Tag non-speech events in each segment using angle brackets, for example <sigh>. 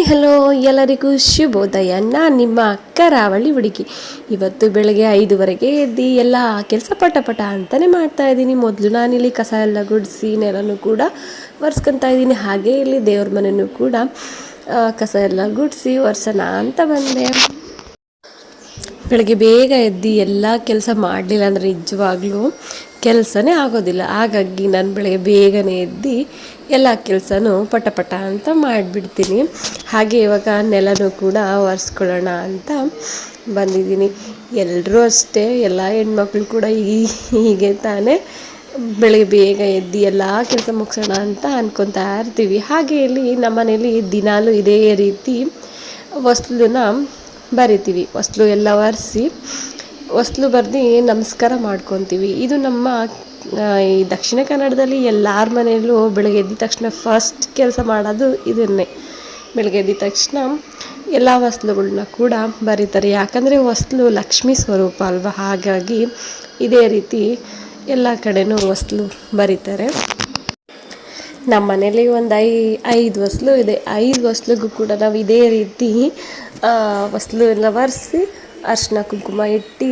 Hi hello, ಎಲ್ಲರಿಗೂ ಶುಭೋದಯ. ನಾನು ನಿಮ್ಮ ಅಕ್ಕ ರಾವಳಿ ಹುಡುಗಿ. ಇವತ್ತು ಬೆಳಗ್ಗೆ ಐದುವರೆಗೆ ಎದ್ದು ಎಲ್ಲ ಕೆಲಸ ಪಟ ಪಟ ಅಂತಲೇ ಮಾಡ್ತಾ ಇದ್ದೀನಿ. ಮೊದಲು ನಾನಿಲ್ಲಿ ಕಸ ಎಲ್ಲ ಗುಡಿಸಿ ನೆಲನೂ ಕೂಡ ಒರೆಸ್ಕೊತಾ ಇದ್ದೀನಿ. ಹಾಗೆ ಇಲ್ಲಿ ದೇವ್ರ ಮನೆಯೂ ಕೂಡ ಕಸ ಎಲ್ಲ ಗುಡಿಸಿ ಒರೆಸೋಣ ಅಂತ ಬಂದೆ. ಬೆಳಗ್ಗೆ ಬೇಗ ಎದ್ದು ಎಲ್ಲ ಕೆಲಸ ಮಾಡಲಿಲ್ಲ ಅಂದರೆ ನಿಜವಾಗ್ಲೂ ಕೆಲಸನೇ ಆಗೋದಿಲ್ಲ. ಹಾಗಾಗಿ ನಾನು ಬೆಳಗ್ಗೆ ಬೇಗನೆ ಎದ್ದು ಎಲ್ಲ ಕೆಲಸನೂ ಪಟ ಪಟ ಅಂತ ಮಾಡಿಬಿಡ್ತೀನಿ. ಹಾಗೆ ಇವಾಗ ನೆಲನೂ ಕೂಡ ಒರೆಸ್ಕೊಳ್ಳೋಣ ಅಂತ ಬಂದಿದ್ದೀನಿ. ಎಲ್ಲರೂ ಅಷ್ಟೇ, ಎಲ್ಲ ಹೆಣ್ಮಕ್ಳು ಕೂಡ ಈ ಹೀಗೆ ತಾನೇ ಬೆಳಗ್ಗೆ ಬೇಗ ಎದ್ದು ಎಲ್ಲ ಕೆಲಸ ಮುಗಿಸೋಣ ಅಂತ ಅಂದ್ಕೊತಾ ಇರ್ತೀವಿ. ಹಾಗೆ ಇಲ್ಲಿ ನಮ್ಮನೇಲಿ ದಿನಾಲೂ ಇದೇ ರೀತಿ ಹೊಸ್ಲನ್ನ ಬರಿತೀವಿ. ಹೊಸ್ಲು ಎಲ್ಲ ಒರೆಸಿ ಹೊಸ್ಲು ಬರ್ದು ನಮಸ್ಕಾರ ಮಾಡ್ಕೊತೀವಿ. ಇದು ನಮ್ಮ ಈ ದಕ್ಷಿಣ ಕನ್ನಡದಲ್ಲಿ ಎಲ್ಲರ ಮನೆಯಲ್ಲೂ ಬೆಳಗ್ಗೆ ಎದ್ದ ತಕ್ಷಣ ಫಸ್ಟ್ ಕೆಲಸ ಮಾಡೋದು ಇದನ್ನೇ. ಬೆಳಗ್ಗೆ ಎದ್ದ ತಕ್ಷಣ ಎಲ್ಲ ವಸ್ತುಗಳನ್ನ ಕೂಡ ಬರೀತಾರೆ. ಯಾಕಂದರೆ ಹೊಸ್ಲು ಲಕ್ಷ್ಮೀ ಸ್ವರೂಪ ಅಲ್ವಾ? ಹಾಗಾಗಿ ಇದೇ ರೀತಿ ಎಲ್ಲ ಕಡೆನೂ ಹೊಸ್ಲು ಬರೀತಾರೆ. ನಮ್ಮ ಮನೇಲಿ ಒಂದು ಐ, ಐದು ಹೊಸ್ಲು ಇದೆ. ಐದು ಹೊಸ್ಲಿಗೂ ಕೂಡ ನಾವು ಇದೇ ರೀತಿ ವಸ್ತು ಹೊಸ್ಲು ಎಲ್ಲ ಒರೆಸಿ ಅರ್ಶಿನ ಕುಂಕುಮ ಇಟ್ಟು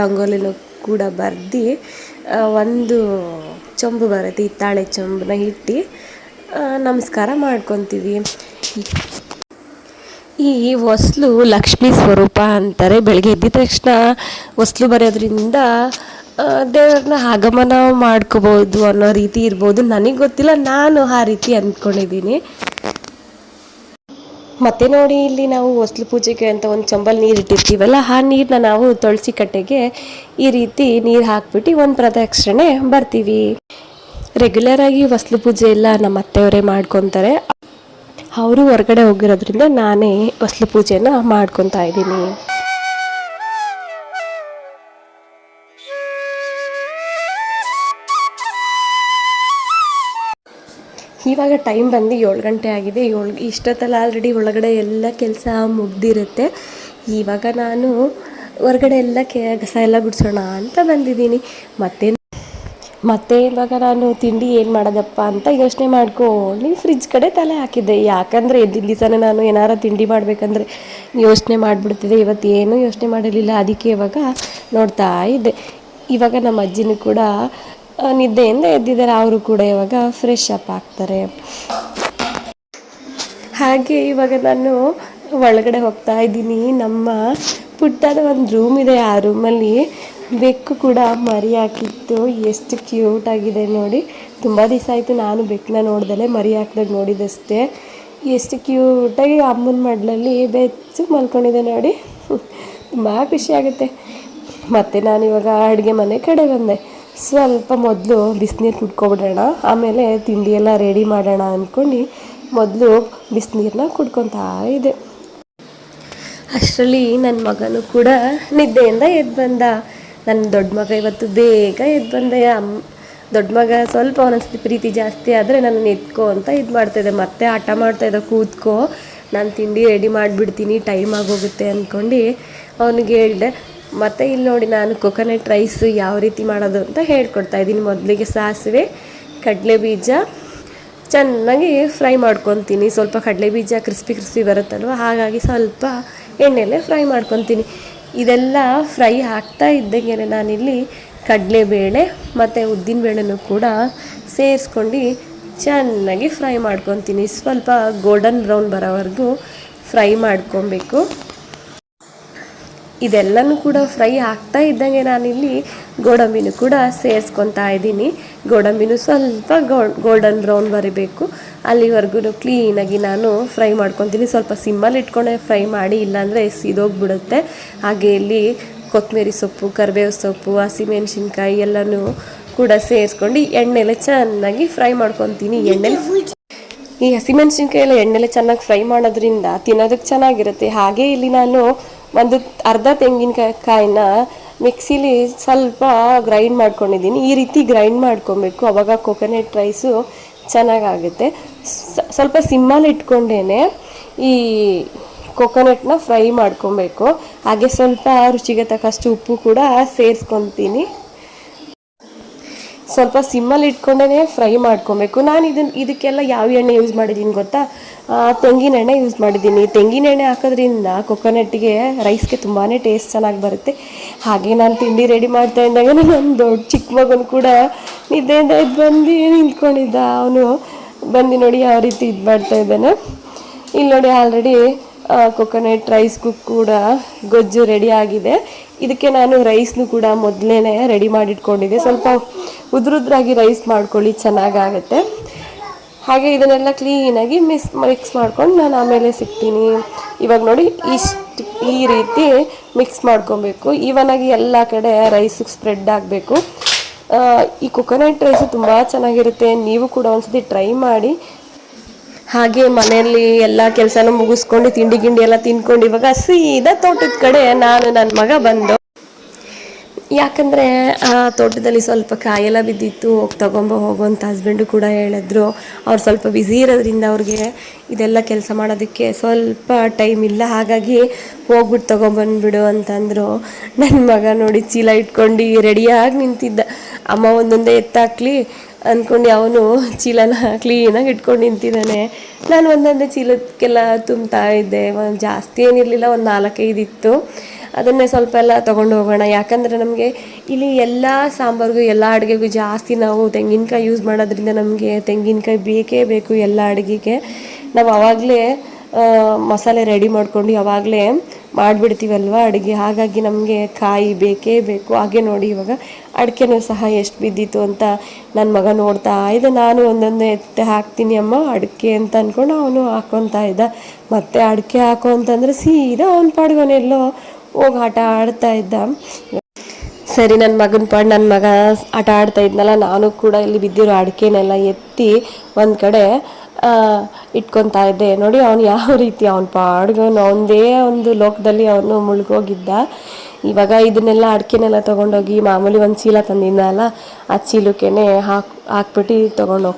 ರಂಗೋಲಿನ ಕೂಡ ಬರ್ದು ಒಂದು ಚೊಂಬು ಬರುತ್ತೆ ಹಿತ್ತಾಳೆ ಚೊಂಬನ್ನ ಇಟ್ಟು ನಮಸ್ಕಾರ ಮಾಡ್ಕೊತೀವಿ. ಈ ಹೊಸ್ಲು ಲಕ್ಷ್ಮೀ ಸ್ವರೂಪ ಅಂತಾರೆ. ಬೆಳಗ್ಗೆ ಎದ್ದ ತಕ್ಷಣ ಹೊಸ್ಲು ಬರೆಯೋದ್ರಿಂದ ದೇವ್ರನ್ನ ಆಗಮನ ಮಾಡ್ಕೋಬೋದು ಅನ್ನೋ ರೀತಿ ಇರ್ಬೋದು. ನನಗೆ ಗೊತ್ತಿಲ್ಲ, ನಾನು ಆ ರೀತಿ ಅಂದ್ಕೊಂಡಿದ್ದೀನಿ. ಮತ್ತೆ ನೋಡಿ ಇಲ್ಲಿ ನಾವು ಹೊಸ್ಲು ಪೂಜೆಗೆ ಅಂತ ಒಂದು ಚಂಬಲ್ ನೀರು ಇಟ್ಟಿರ್ತೀವಲ್ಲ, ಆ ನೀರನ್ನ ನಾವು ತುಳಸಿ ಕಟ್ಟೆಗೆ ಈ ರೀತಿ ನೀರು ಹಾಕ್ಬಿಟ್ಟು ಒಂದು ಪ್ರದಕ್ಷಿಣೆ ಬರ್ತೀವಿ. ರೆಗ್ಯುಲರ್ ಆಗಿ ಹೊಸ್ಲು ಪೂಜೆ ಎಲ್ಲ ನಮ್ಮ ಅತ್ತೆಯವರೇ ಮಾಡ್ಕೊತಾರೆ. ಅವರು ಹೊರಗಡೆ ಹೋಗಿರೋದ್ರಿಂದ ನಾನೇ ಹೊಸ್ಲು ಪೂಜೆಯನ್ನು ಮಾಡ್ಕೊತಾ ಇದ್ದೀನಿ. ಇವಾಗ ಟೈಮ್ ಬಂದು ಏಳು ಗಂಟೆ ಆಗಿದೆ. ಏಳು, ಇಷ್ಟೊತ್ತಲ್ಲ ಆಲ್ರೆಡಿ ಒಳಗಡೆ ಎಲ್ಲ ಕೆಲಸ ಮುಗ್ದಿರುತ್ತೆ. ಇವಾಗ ನಾನು ಹೊರಗಡೆ ಎಲ್ಲ ಕೆ, ಕಸ ಎಲ್ಲ ಗುಡಿಸೋಣ ಅಂತ ಬಂದಿದ್ದೀನಿ. ಮತ್ತೆ ಮತ್ತೆ ಇವಾಗ ನಾನು ತಿಂಡಿ ಏನು ಮಾಡೋದಪ್ಪ ಅಂತ ಯೋಚನೆ ಮಾಡ್ಕೊಂಡು ಫ್ರಿಜ್ ಕಡೆ ತಲೆ ಹಾಕಿದ್ದೆ. ಯಾಕಂದರೆ ಎದ್ದಿನ ದಿವಸನೇ ನಾನು ಏನಾರ ತಿಂಡಿ ಮಾಡಬೇಕಂದ್ರೆ ಯೋಚನೆ ಮಾಡಿಬಿಡ್ತಿದ್ದೆ ಇವತ್ತು ಏನೂ ಯೋಚನೆ ಮಾಡಿರಲಿಲ್ಲ. ಅದಕ್ಕೆ ಇವಾಗ ನೋಡ್ತಾ ಇದ್ದೆ. ಇವಾಗ ನಮ್ಮ ಅಜ್ಜಿನೂ ಕೂಡ ನಿದ್ದೆಯಿಂದ ಎದ್ದಿದ್ದಾರೆ. ಅವರು ಕೂಡ ಇವಾಗ ಫ್ರೆಶ್ ಅಪ್ ಆಗ್ತಾರೆ. ಹಾಗೆ ಇವಾಗ ನಾನು ಒಳಗಡೆ ಹೋಗ್ತಾ ಇದ್ದೀನಿ. ನಮ್ಮ ಪುಟ್ಟದ ಒಂದು ರೂಮ್ ಇದೆ. ಆ ರೂಮಲ್ಲಿ ಬೆಕ್ಕು ಕೂಡ ಮರಿ ಹಾಕಿತ್ತು. ಎಷ್ಟು ಕ್ಯೂಟ್ ಆಗಿದೆ ನೋಡಿ. ತುಂಬ ದಿವಸ ಆಯಿತು ನಾನು ಬೆಕ್ಕನ್ನ ನೋಡ್ದಲೆ ಮರಿ ಹಾಕ್ದಾಗ ನೋಡಿದಷ್ಟೇ. ಎಷ್ಟು ಕ್ಯೂಟಾಗಿ ಅಮ್ಮನ ಮಡ್ಲಲ್ಲಿ ಬೆಚ್ಚು ಮಲ್ಕೊಂಡಿದೆ ನೋಡಿ. <laughs> ತುಂಬ ಖುಷಿ ಆಗುತ್ತೆ. ಮತ್ತು ನಾನು ಇವಾಗ ಅಡುಗೆ ಮನೆ ಕಡೆ ಬಂದೆ. ಸ್ವಲ್ಪ ಮೊದಲು ಬಿಸಿನೀರು ಕುಡ್ಕೊಬಿಡೋಣ. ಆಮೇಲೆ ತಿಂಡಿ ಎಲ್ಲ ರೆಡಿ ಮಾಡೋಣ ಅಂದ್ಕೊಂಡು ಮೊದಲು ಬಿಸಿನೀರನ್ನ ಕುಡ್ಕೊತಾ ಇದೆ ಅಷ್ಟರಲ್ಲಿ ನನ್ನ ಮಗನೂ ಕೂಡ ನಿದ್ದೆಯಿಂದ ಎದ್ದು ಬಂದ. ನನ್ನ ದೊಡ್ಡ ಮಗ ಇವತ್ತು ಬೇಗ ಎದ್ದು ಬಂದೆ. ಅಮ್ಮ ದೊಡ್ಡ ಮಗ ಸ್ವಲ್ಪ ಒಂದೊಂದ್ಸತಿ ಪ್ರೀತಿ ಜಾಸ್ತಿ ಆದರೆ ನಾನು ಎತ್ಕೋ ಅಂತ ಇದು ಮಾಡ್ತಾಯಿದ್ದೆ ಮತ್ತೆ ಹಠ ಮಾಡ್ತಾಯಿದ್ದ ಕೂತ್ಕೋ. ನಾನು ತಿಂಡಿ ರೆಡಿ ಮಾಡಿಬಿಡ್ತೀನಿ, ಟೈಮ್ ಆಗೋಗುತ್ತೆ ಅಂದ್ಕೊಂಡು ಅವನಿಗೆ ಹೇಳ್ದೆ ಮತ್ತು ಇಲ್ಲಿ ನೋಡಿ ನಾನು ಕೊಕೊನಟ್ ರೈಸ್ ಯಾವ ರೀತಿ ಮಾಡೋದು ಅಂತ ಹೇಳ್ಕೊಡ್ತಾ ಇದ್ದೀನಿ. ಮೊದಲಿಗೆ ಸಾಸಿವೆ, ಕಡಲೆ ಬೀಜ, ಚೆನ್ನಾಗಿ ಫ್ರೈ ಮಾಡ್ಕೊತೀನಿ. ಸ್ವಲ್ಪ ಕಡಲೆ ಬೀಜ ಕ್ರಿಸ್ಪಿ ಕ್ರಿಸ್ಪಿ ಬರುತ್ತಲ್ವ? ಹಾಗಾಗಿ ಸ್ವಲ್ಪ ಎಣ್ಣೆಲೆ ಫ್ರೈ ಮಾಡ್ಕೊತೀನಿ. ಇದೆಲ್ಲ ಫ್ರೈ ಆಗ್ತಾ ಇದ್ದಂಗೆ ನಾನಿಲ್ಲಿ ಕಡಲೆಬೇಳೆ ಮತ್ತು ಉದ್ದಿನಬೇಳೆನೂ ಕೂಡ ಸೇರಿಸ್ಕೊಂಡು ಚೆನ್ನಾಗಿ ಫ್ರೈ ಮಾಡ್ಕೊತೀನಿ. ಸ್ವಲ್ಪ ಗೋಲ್ಡನ್ ಬ್ರೌನ್ ಬರೋವರೆಗೂ ಫ್ರೈ ಮಾಡ್ಕೊಬೇಕು. ಇದೆಲ್ಲನೂ ಕೂಡ ಫ್ರೈ ಆಗ್ತಾ ಇದ್ದಂಗೆ ನಾನಿಲ್ಲಿ ಗೋಡಂಬಿನೂ ಕೂಡ ಸೇರಿಸ್ಕೊತಾ ಇದ್ದೀನಿ. ಗೋಡಂಬಿನೂ ಸ್ವಲ್ಪ ಗೋಲ್ಡನ್ ಬ್ರೌನ್ ಬರಬೇಕು. ಅಲ್ಲಿವರೆಗೂ ಕ್ಲೀನಾಗಿ ನಾನು ಫ್ರೈ ಮಾಡ್ಕೊತೀನಿ. ಸ್ವಲ್ಪ ಸಿಮ್ಮಲ್ಲಿ ಇಟ್ಕೊಂಡೆ ಫ್ರೈ ಮಾಡಿ, ಇಲ್ಲಾಂದರೆ ಸಿದೋಗ್ಬಿಡುತ್ತೆ. ಹಾಗೆ ಇಲ್ಲಿ ಕೊತ್ತಂಬರಿ ಸೊಪ್ಪು, ಕರಿಬೇವು ಸೊಪ್ಪು, ಹಸಿಮೆಣಸಿನ್ಕಾಯಿ ಎಲ್ಲನೂ ಕೂಡ ಸೇರಿಸ್ಕೊಂಡು ಎಣ್ಣೆಲೆ ಚೆನ್ನಾಗಿ ಫ್ರೈ ಮಾಡ್ಕೊತೀನಿ ಎಣ್ಣೆಲಿ. ಈ ಹಸಿಮೆಣಸಿನ್ಕಾಯಿ ಎಲ್ಲ ಎಣ್ಣೆಲೆ ಚೆನ್ನಾಗಿ ಫ್ರೈ ಮಾಡೋದ್ರಿಂದ ತಿನ್ನೋದಕ್ಕೆ ಚೆನ್ನಾಗಿರುತ್ತೆ. ಹಾಗೆ ಇಲ್ಲಿ ನಾನು ಒಂದು ಅರ್ಧ ತೆಂಗಿನಕಾಯಿ ಕಾಯಿನ ಮಿಕ್ಸಿಲಿ ಸ್ವಲ್ಪ ಗ್ರೈಂಡ್ ಮಾಡ್ಕೊಂಡಿದ್ದೀನಿ. ಈ ರೀತಿ ಗ್ರೈಂಡ್ ಮಾಡ್ಕೊಬೇಕು. ಅವಾಗ ಕೊಕೊನೆಟ್ ರೈಸು ಚೆನ್ನಾಗಾಗುತ್ತೆ. ಸ್ವಲ್ಪ ಸಿಮ್ಮಲ್ಲಿ ಇಟ್ಕೊಂಡೇ ಈ ಕೊಕೊನೆಟ್ನ ಫ್ರೈ ಮಾಡ್ಕೊಬೇಕು. ಹಾಗೆ ಸ್ವಲ್ಪ ರುಚಿಗೆ ತಕ್ಕಷ್ಟು ಉಪ್ಪು ಕೂಡ ಸೇರಿಸ್ಕೊತೀನಿ. ಸ್ವಲ್ಪ ಸಿಮ್ಮಲ್ಲಿ ಇಟ್ಕೊಂಡೇ ಫ್ರೈ ಮಾಡ್ಕೊಬೇಕು. ನಾನು ಇದನ್ನ ಇದಕ್ಕೆಲ್ಲ ಯಾವ ಎಣ್ಣೆ ಯೂಸ್ ಮಾಡಿದ್ದೀನಿ ಗೊತ್ತಾ? ತೆಂಗಿನ ಎಣ್ಣೆ ಯೂಸ್ ಮಾಡಿದ್ದೀನಿ ತೆಂಗಿನ ಎಣ್ಣೆ ಹಾಕೋದ್ರಿಂದ ಕೊಕೊನಟ್ಗೆ ರೈಸ್ಗೆ ತುಂಬಾ ಟೇಸ್ಟ್ ಚೆನ್ನಾಗಿ ಬರುತ್ತೆ. ಹಾಗೆ ನಾನು ತಿಂಡಿ ರೆಡಿ ಮಾಡ್ತಾ ಇದ್ದಾಗ <laughs> ನನ್ನ ದೊಡ್ಡ ಚಿಕ್ಕ ಮಗನು ಕೂಡ ನಿದ್ದೆಯಿಂದ ಎದ್ದು ಬಂದು ನಿಂತ್ಕೊಂಡಿದ್ದ. ಅವನು ಬಂದು ನೋಡಿ ಯಾವ ರೀತಿ ಇದು ಮಾಡ್ತಾ ಇದ್ದಾನೆ. ಇಲ್ಲಿ ನೋಡಿ ಆಲ್ರೆಡಿ ಕೊಕೊನಟ್ ರೈಸ್ಗೂ ಕೂಡ ಗೊಜ್ಜು ರೆಡಿ ಆಗಿದೆ. ಇದಕ್ಕೆ ನಾನು ರೈಸ್ನು ಕೂಡ ಮೊದಲೇ ರೆಡಿ ಮಾಡಿಟ್ಕೊಂಡಿದ್ದೆ. ಸ್ವಲ್ಪ ಉದ್ರುದ್ರಾಗಿ ರೈಸ್ ಮಾಡ್ಕೊಳ್ಳಿ, ಚೆನ್ನಾಗಾಗತ್ತೆ. ಹಾಗೆ ಇದನ್ನೆಲ್ಲ ಕ್ಲೀನಾಗಿ ಮಿಸ್ ಮಿಕ್ಸ್ ಮಾಡ್ಕೊಂಡು ನಾನು ಆಮೇಲೆ ಸಿಗ್ತೀನಿ. ಇವಾಗ ನೋಡಿ ಇಷ್ಟು ಈ ರೀತಿ ಮಿಕ್ಸ್ ಮಾಡ್ಕೊಬೇಕು. ಈವನಾಗಿ ಎಲ್ಲ ಕಡೆ ರೈಸಿಗೆ ಸ್ಪ್ರೆಡ್ ಆಗಬೇಕು. ಈ ಕೊಕೊನಟ್ ರೈಸು ತುಂಬ ಚೆನ್ನಾಗಿರುತ್ತೆ. ನೀವು ಕೂಡ ಒಂದ್ಸತಿ ಟ್ರೈ ಮಾಡಿ. ಹಾಗೆ ಮನೆಯಲ್ಲಿ ಎಲ್ಲ ಕೆಲಸನೂ ಮುಗಿಸ್ಕೊಂಡು ತಿಂಡಿ ಗಿಂಡಿ ಎಲ್ಲ ತಿನ್ಕೊಂಡು ಇವಾಗ ಸೀದಾ ತೋಟದ ಕಡೆ ನಾನು ನನ್ನ ಮಗ ಬಂದು. ಯಾಕಂದರೆ ಆ ತೋಟದಲ್ಲಿ ಸ್ವಲ್ಪ ಕಾಯೆಲ್ಲ ಬಿದ್ದಿತ್ತು, ಹೋಗಿ ತಗೊಂಬ, ಹೋಗೋ ಅಂತ ಹಸ್ಬೆಂಡು ಕೂಡ ಹೇಳಿದ್ರು. ಅವ್ರು ಸ್ವಲ್ಪ ಬ್ಯುಸಿ ಇರೋದ್ರಿಂದ ಅವ್ರಿಗೆ ಇದೆಲ್ಲ ಕೆಲಸ ಮಾಡೋದಕ್ಕೆ ಸ್ವಲ್ಪ ಟೈಮ್ ಇಲ್ಲ, ಹಾಗಾಗಿ ಹೋಗ್ಬಿಟ್ಟು ತೊಗೊಂಬಂದ್ಬಿಡು ಅಂತಂದರು. ನನ್ನ ಮಗ ನೋಡಿ ಚೀಲ ಇಟ್ಕೊಂಡು ರೆಡಿಯಾಗಿ ನಿಂತಿದ್ದ. ಅಮ್ಮ ಒಂದೊಂದೇ ಎತ್ತಾಕ್ಲಿ ಅಂದ್ಕೊಂಡು ಅವನು ಚೀಲನ ಕ್ಲೀನಾಗಿ ಇಟ್ಕೊಂಡು ನಿಂತಿದ್ದಾನೆ. ನಾನು ಒಂದೊಂದೇ ಚೀಲಕ್ಕೆಲ್ಲ ತುಂಬ್ತಾ ಇದ್ದೆ. ಒಂದು ಜಾಸ್ತಿ ಏನಿರಲಿಲ್ಲ, ಒಂದು ನಾಲ್ಕೈದು ಇತ್ತು. ಅದನ್ನೇ ಸ್ವಲ್ಪ ಎಲ್ಲ ತೊಗೊಂಡು ಹೋಗೋಣ. ಯಾಕಂದರೆ ನಮಗೆ ಇಲ್ಲಿ ಎಲ್ಲ ಸಾಂಬಾರಿಗೂ, ಎಲ್ಲ ಅಡುಗೆಗೂ ಜಾಸ್ತಿ ನಾವು ತೆಂಗಿನಕಾಯಿ ಯೂಸ್ ಮಾಡೋದ್ರಿಂದ ನಮಗೆ ತೆಂಗಿನಕಾಯಿ ಬೇಕೇ ಬೇಕು ಎಲ್ಲ ಅಡುಗೆಗೆ. ನಾವು ಆವಾಗಲೇ ಮಸಾಲೆ ರೆಡಿ ಮಾಡ್ಕೊಂಡು ಆವಾಗಲೇ ಮಾಡಿಬಿಡ್ತೀವಲ್ವ ಅಡುಗೆ? ಹಾಗಾಗಿ ನಮಗೆ ಕಾಯಿ ಬೇಕೇ ಬೇಕು. ಹಾಗೆ ನೋಡಿ ಇವಾಗ ಅಡಿಕೆನೂ ಸಹ ಎಷ್ಟು ಬಿದ್ದಿತ್ತು ಅಂತ ನನ್ನ ಮಗ ನೋಡ್ತಾ ಇದ್ದ ನಾನು ಒಂದೊಂದೇ ಎತ್ತೆ ಹಾಕ್ತೀನಿ ಅಮ್ಮ. ಅಡಿಕೆ ಅಂತ ಅಂದ್ಕೊಂಡು ಅವನು ಹಾಕ್ಕೊತಾ ಇದ್ದ. ಮತ್ತೆ ಅಡಿಕೆ ಹಾಕೋ ಅಂತಂದ್ರೆ ಸೀದಾ ಅವ್ನ ಪಾಡ್ಗೊನೆಲ್ಲೋ ಹೋಗಿ ಆಟ ಆಡ್ತಾ ಇದ್ದ. ಸರಿ ನನ್ನ ಮಗನ ಪಾಡು ನನ್ನ ಮಗ ಆಟ ಆಡ್ತಾ ಇದ್ನಲ್ಲ, ನಾನು ಕೂಡ ಇಲ್ಲಿ ಬಿದ್ದಿರೋ ಅಡಿಕೆನೆಲ್ಲ ಎತ್ತಿ ಒಂದು ಕಡೆ ಇಟ್ಕೊತಾ ಇದ್ದೆ. ನೋಡಿ, ಅವನು ಯಾವ ರೀತಿ ಅವನ ಪಾಡ್ಗವನು ಅವನದೇ ಒಂದು ಲೋಕದಲ್ಲಿ ಅವನು ಮುಳುಗೋಗಿದ್ದ. ಇವಾಗ ಇದನ್ನೆಲ್ಲ ಅಡಿಕೆನೆಲ್ಲ ತೊಗೊಂಡೋಗಿ ಮಾಮೂಲಿ ಒಂದು ಚೀಲ ತಂದಿದ್ದಲ್ಲ ಆ ಚೀಲಕ್ಕೇನೆ ಹಾಕ್, ಹಾಕ್ಬಿಟ್ಟು ತೊಗೊಂಡು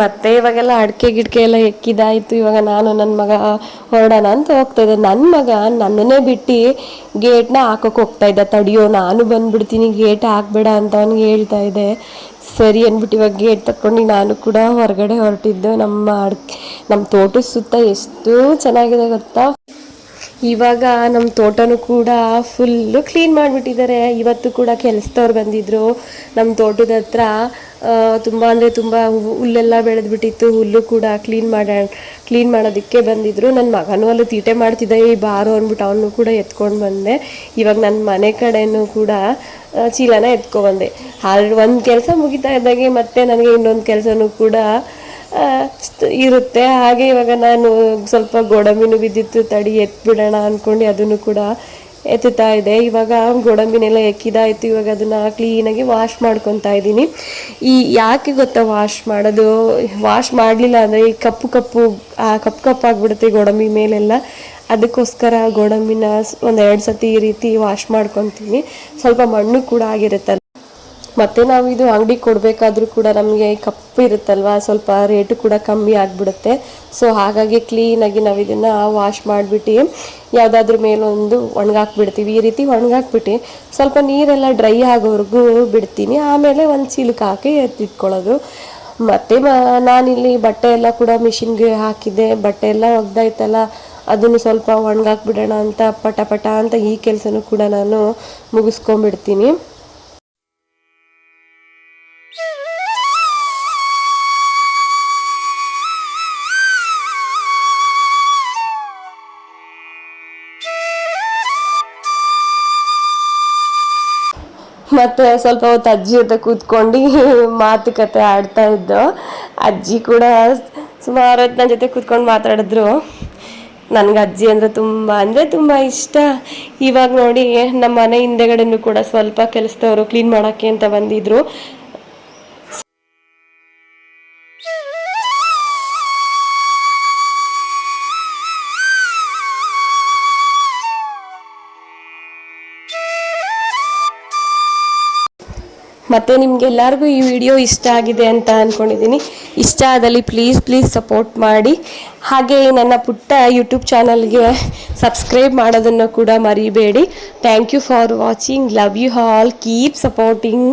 ಮತ್ತೆ ಇವಾಗೆಲ್ಲ ಅಡಿಕೆ ಗಿಡಕೆ ಎಲ್ಲ ಎಕ್ಕಿದಾಯ್ತು. ಇವಾಗ ನಾನು ನನ್ನ ಮಗ ಹೊರಡೋಣ ಅಂತ ಹೋಗ್ತಾ ಇದ್ದೆ. ನನ್ನ ಮಗ ನನ್ನನ್ನೇ ಬಿಟ್ಟು ಗೇಟ್ನ ಹಾಕೋಕೆ ಹೋಗ್ತಾ ಇದ್ದ. ತಡಿಯೋ, ನಾನು ಬಂದ್ಬಿಡ್ತೀನಿ, ಗೇಟ್ ಹಾಕ್ಬೇಡ ಅಂತ ಅವ್ನಿಗೆ ಹೇಳ್ತಾ ಇದ್ದೆ. ಸರಿ ಅಂದ್ಬಿಟ್ಟು ಇವಾಗ ಗೇಟ್ ತಕ್ಕೊಂಡು ನಾನು ಕೂಡ ಹೊರಗಡೆ ಹೊರಟಿದ್ದು. ನಮ್ಮ ಅಡಿಕೆ ನಮ್ಮ ತೋಟದ ಸುತ್ತ ಎಷ್ಟು ಚೆನ್ನಾಗಿದೆ ಗೊತ್ತಾ? ಇವಾಗ ನಮ್ಮ ತೋಟನೂ ಕೂಡ ಫುಲ್ಲು ಕ್ಲೀನ್ ಮಾಡಿಬಿಟ್ಟಿದ್ದಾರೆ. ಇವತ್ತು ಕೂಡ ಕೆಲಸದವ್ರು ಬಂದಿದ್ದರು ನಮ್ಮ ತೋಟದ ಹತ್ರ ತುಂಬ ಅಂದರೆ ತುಂಬ ಹುಲ್ಲೆಲ್ಲ ಬೆಳೆದ್ಬಿಟ್ಟಿತ್ತು. ಹುಲ್ಲು ಕೂಡ ಕ್ಲೀನ್ ಮಾಡ ಕ್ಲೀನ್ ಮಾಡೋದಕ್ಕೆ ಬಂದಿದ್ದರು ನನ್ನ ಮಗನೂ ಅಲ್ಲಿ ತೀಟೆ ಮಾಡ್ತಿದ್ದೆ. ಈ ಬಾರು ಅಂದ್ಬಿಟ್ಟು ಅವನು ಕೂಡ ಎತ್ಕೊಂಡು ಬಂದೆ. ಇವಾಗ ನನ್ನ ಮನೆ ಕಡೆನೂ ಕೂಡ ಚೀಲನ ಎತ್ಕೊಬಂದೆ ಹಾಗೆ ಒಂದು ಕೆಲಸ ಮುಗಿತಾ ಇದ್ದಾಗೆ ಮತ್ತೆ ನನಗೆ ಇನ್ನೊಂದು ಕೆಲಸನೂ ಕೂಡ ಇರುತ್ತೆ. ಹಾಗೆ ಇವಾಗ ನಾನು ಸ್ವಲ್ಪ ಗೋಡಂಬಿನೂ ಬಿದ್ದಿತ್ತು, ತಡಿ ಎತ್ಬಿಡೋಣ ಅಂದ್ಕೊಂಡು ಅದನ್ನು ಕೂಡ ಎತ್ತುತ್ತಾ ಇದೆ ಇವಾಗ ಗೋಡಂಬಿನೆಲ್ಲ ಎಕ್ಕಿದಾಯಿತು. ಇವಾಗ ಅದನ್ನು ಕ್ಲೀನಾಗಿ ವಾಶ್ ಮಾಡ್ಕೊತಾ ಇದ್ದೀನಿ. ಈ ಯಾಕೆ ಗೊತ್ತಾ ವಾಶ್ ಮಾಡೋದು? ವಾಶ್ ಮಾಡಲಿಲ್ಲ ಅಂದರೆ ಈ ಕಪ್ಪು ಕಪ್ಪು ಕಪ್ಪು ಕಪ್ಪು ಆಗಿಬಿಡುತ್ತೆ ಗೋಡಂಬಿ ಮೇಲೆಲ್ಲ. ಅದಕ್ಕೋಸ್ಕರ ಗೋಡಂಬಿನ ಒಂದು ಎರಡು ಸತಿ ಈ ರೀತಿ ವಾಶ್ ಮಾಡ್ಕೊತೀನಿ. ಸ್ವಲ್ಪ ಮಣ್ಣು ಕೂಡ ಆಗಿರುತ್ತಲ್ಲ. ಮತ್ತೆ ನಾವು ಇದು ಅಂಗಡಿ ಕೊಡಬೇಕಾದ್ರೂ ಕೂಡ ನಮಗೆ ಕಪ್ಪು ಇರುತ್ತಲ್ವ, ಸ್ವಲ್ಪ ರೇಟು ಕೂಡ ಕಮ್ಮಿ ಆಗಿಬಿಡುತ್ತೆ. ಸೊ ಹಾಗಾಗಿ ಕ್ಲೀನಾಗಿ ನಾವು ಇದನ್ನು ವಾಶ್ ಮಾಡಿಬಿಟ್ಟು ಯಾವುದಾದ್ರೂ ಮೇಲೊಂದು ಒಣಗಾಕ್ಬಿಡ್ತೀವಿ. ಈ ರೀತಿ ಒಣಗಾಕ್ಬಿಟ್ಟು ಸ್ವಲ್ಪ ನೀರೆಲ್ಲ ಡ್ರೈ ಆಗೋವರೆಗೂ ಬಿಡ್ತೀನಿ. ಆಮೇಲೆ ಒಂದು ಚೀಲಕ್ಕೆ ಹಾಕಿ ಎತ್ತಿಟ್ಕೊಳ್ಳೋದು. ಮತ್ತು ನಾನಿಲ್ಲಿ ಬಟ್ಟೆ ಎಲ್ಲ ಕೂಡ ಮಿಷಿನ್ಗೆ ಹಾಕಿದ್ದೆ. ಬಟ್ಟೆ ಎಲ್ಲ ಒಗ್ದಾಯ್ತಲ್ಲ, ಅದನ್ನು ಸ್ವಲ್ಪ ಒಣಗಾಕ್ಬಿಡೋಣ ಅಂತ, ಪಟ ಪಟ ಅಂತ ಈ ಕೆಲಸನೂ ಕೂಡ ನಾನು ಮುಗಿಸ್ಕೊಂಡ್ಬಿಡ್ತೀನಿ. ಮತ್ತೆ ಸ್ವಲ್ಪ ಹೊತ್ತು ಅಜ್ಜಿ ಜೊತೆ ಕೂತ್ಕೊಂಡು ಮಾತುಕತೆ ಆಡ್ತಾ ಇದ್ದು. ಅಜ್ಜಿ ಕೂಡ ಸುಮಾರು ಹೊತ್ತು ನನ್ನ ಜೊತೆ ಕೂತ್ಕೊಂಡು ಮಾತಾಡಿದ್ರು. ನನಗೆ ಅಜ್ಜಿ ಅಂದರೆ ತುಂಬ ಅಂದರೆ ತುಂಬ ಇಷ್ಟ. ಇವಾಗ ನೋಡಿ ನಮ್ಮ ಮನೆ ಹಿಂದೆಗಡೆನೂ ಕೂಡ ಸ್ವಲ್ಪ ಕೆಲಸದವರು ಕ್ಲೀನ್ ಮಾಡೋಕ್ಕೆ ಅಂತ ಬಂದಿದ್ರು. ಮತ್ತು ನಿಮಗೆಲ್ಲರಿಗೂ ಈ ವಿಡಿಯೋ ಇಷ್ಟ ಆಗಿದೆ ಅಂತ ಅಂದ್ಕೊಂಡಿದ್ದೀನಿ ಇಷ್ಟ ಆದಲ್ಲಿ ಪ್ಲೀಸ್ ಪ್ಲೀಸ್ ಸಪೋರ್ಟ್ ಮಾಡಿ. ಹಾಗೆ ನನ್ನ ಪುಟ್ಟ ಯೂಟ್ಯೂಬ್ ಚಾನಲ್ಗೆ ಸಬ್ಸ್ಕ್ರೈಬ್ ಮಾಡೋದನ್ನು ಕೂಡ ಮರಿಬೇಡಿ. Thank you for watching love you all keep supporting